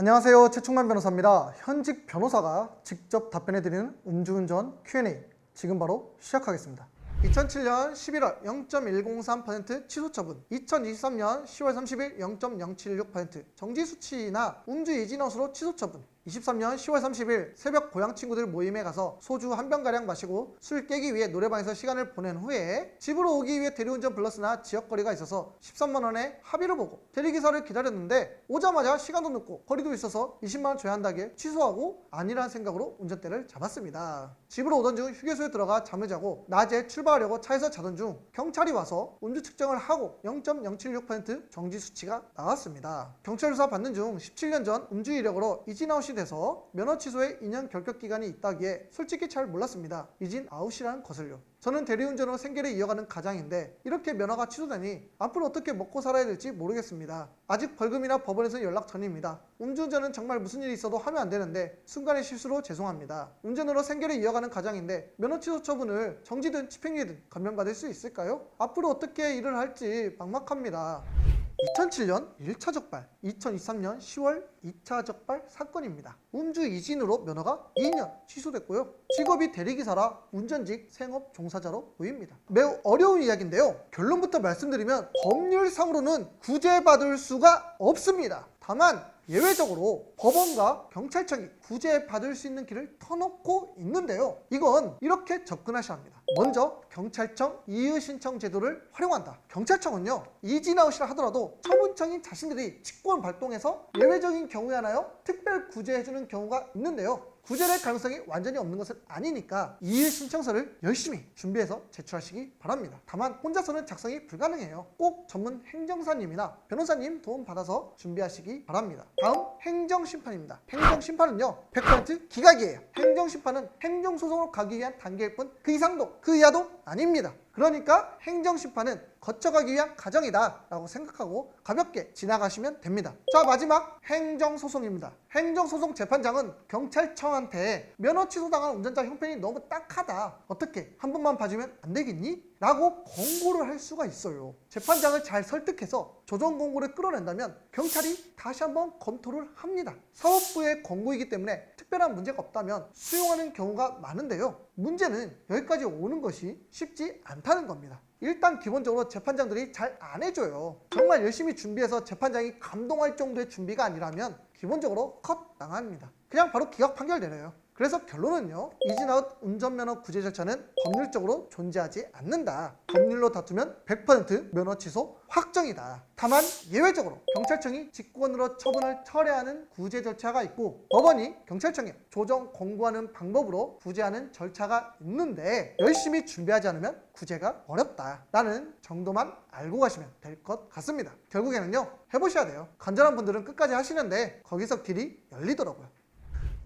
안녕하세요. 최충만 변호사입니다. 현직 변호사가 직접 답변해드리는 음주운전 Q&A 지금 바로 시작하겠습니다. 2007년 11월 0.103% 취소 처분, 2023년 10월 30일 0.076% 정지 수치나 음주 이진원수로 취소 처분, 23년 10월 30일 새벽 고향 친구들 모임에 가서 소주 한 병가량 마시고 술 깨기 위해 노래방에서 시간을 보낸 후에 집으로 오기 위해 대리운전 불렀으나 지역거리가 있어서 13만원에 합의를 보고 대리기사를 기다렸는데 오자마자 시간도 늦고 거리도 있어서 20만원 줘야 한다기에 취소하고 아니라는 생각으로 운전대를 잡았습니다. 집으로 오던 중 휴게소에 들어가 잠을 자고 낮에 출발하려고 차에서 자던 중 경찰이 와서 음주 측정을 하고 0.076% 정지 수치가 나왔습니다. 경찰 조사 받는 중 17년 전 음주 이력으로 이진 아웃이 돼서 면허 취소에 2년 결격 기간이 있다기에 솔직히 잘 몰랐습니다. 이진 아웃이라는 것을요. 저는 대리운전으로 생계를 이어가는 가장인데 이렇게 면허가 취소되니 앞으로 어떻게 먹고 살아야 될지 모르겠습니다. 아직 벌금이나 법원에서 연락 전입니다. 음주운전은 정말 무슨 일이 있어도 하면 안 되는데 순간의 실수로 죄송합니다. 운전으로 생계를 이어가는 가장인데 면허 취소 처분을 정지든 집행유예든 감면받을 수 있을까요? 앞으로 어떻게 일을 할지 막막합니다. 2007년 1차 적발, 2023년 10월 2차 적발 사건입니다. 음주 이진으로 면허가 2년 취소됐고요. 직업이 대리기사라 운전직 생업 종사자로 보입니다. 매우 어려운 이야기인데요. 결론부터 말씀드리면 법률상으로는 구제받을 수가 없습니다. 다만 예외적으로 법원과 경찰청이 구제받을 수 있는 길을 터놓고 있는데요. 이건 이렇게 접근하셔야 합니다. 먼저 경찰청 이의신청 제도를 활용한다. 경찰청은요 이진아웃이라 하더라도 처분청인 자신들이 직권 발동해서 예외적인 경우에 하나요 특별 구제해주는 경우가 있는데요. 구제될 가능성이 완전히 없는 것은 아니니까 이의 신청서를 열심히 준비해서 제출하시기 바랍니다. 다만 혼자서는 작성이 불가능해요. 꼭 전문 행정사님이나 변호사님 도움 받아서 준비하시기 바랍니다. 다음 행정심판입니다. 행정심판은요 100% 기각이에요. 행정심판은 행정소송으로 가기 위한 단계일 뿐 그 이상도 그 이하도 아닙니다. 그러니까 행정심판은 거쳐가기 위한 과정이다 라고 생각하고 가볍게 지나가시면 됩니다. 자 마지막 행정소송입니다. 행정소송 재판장은 경찰청한테 면허 취소당한 운전자 형편이 너무 딱하다. 어떻게 한 번만 봐주면 안 되겠니? 라고 권고를 할 수가 있어요. 재판장을 잘 설득해서 조정 권고를 끌어낸다면 경찰이 다시 한번 검토를 합니다. 사법부의 권고이기 때문에 특별한 문제가 없다면 수용하는 경우가 많은데요. 문제는 여기까지 오는 것이 쉽지 않다는 겁니다. 일단 기본적으로 재판장들이 잘 안 해줘요. 정말 열심히 준비해서 재판장이 감동할 정도의 준비가 아니라면 기본적으로 컷 당합니다. 그냥 바로 기각 판결 내려요. 그래서 결론은요. 이진아웃 운전면허 구제 절차는 법률적으로 존재하지 않는다. 법률로 다투면 100% 면허 취소 확정이다. 다만 예외적으로 경찰청이 직권으로 처분을 철회하는 구제 절차가 있고 법원이 경찰청에 조정 권고하는 방법으로 구제하는 절차가 있는데 열심히 준비하지 않으면 구제가 어렵다. 라는 정도만 알고 가시면 될 것 같습니다. 결국에는요. 해보셔야 돼요. 간절한 분들은 끝까지 하시는데 거기서 길이 열리더라고요.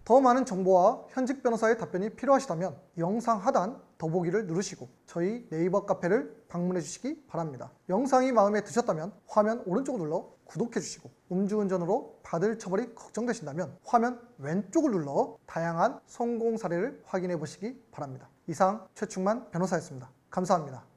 더 많은 정보와 현직 변호사의 답변이 필요하시다면 영상 하단 더보기를 누르시고 저희 네이버 카페를 방문해 주시기 바랍니다. 영상이 마음에 드셨다면 화면 오른쪽을 눌러 구독해 주시고 음주운전으로 받을 처벌이 걱정되신다면 화면 왼쪽을 눌러 다양한 성공 사례를 확인해 보시기 바랍니다. 이상 최충만 변호사였습니다. 감사합니다.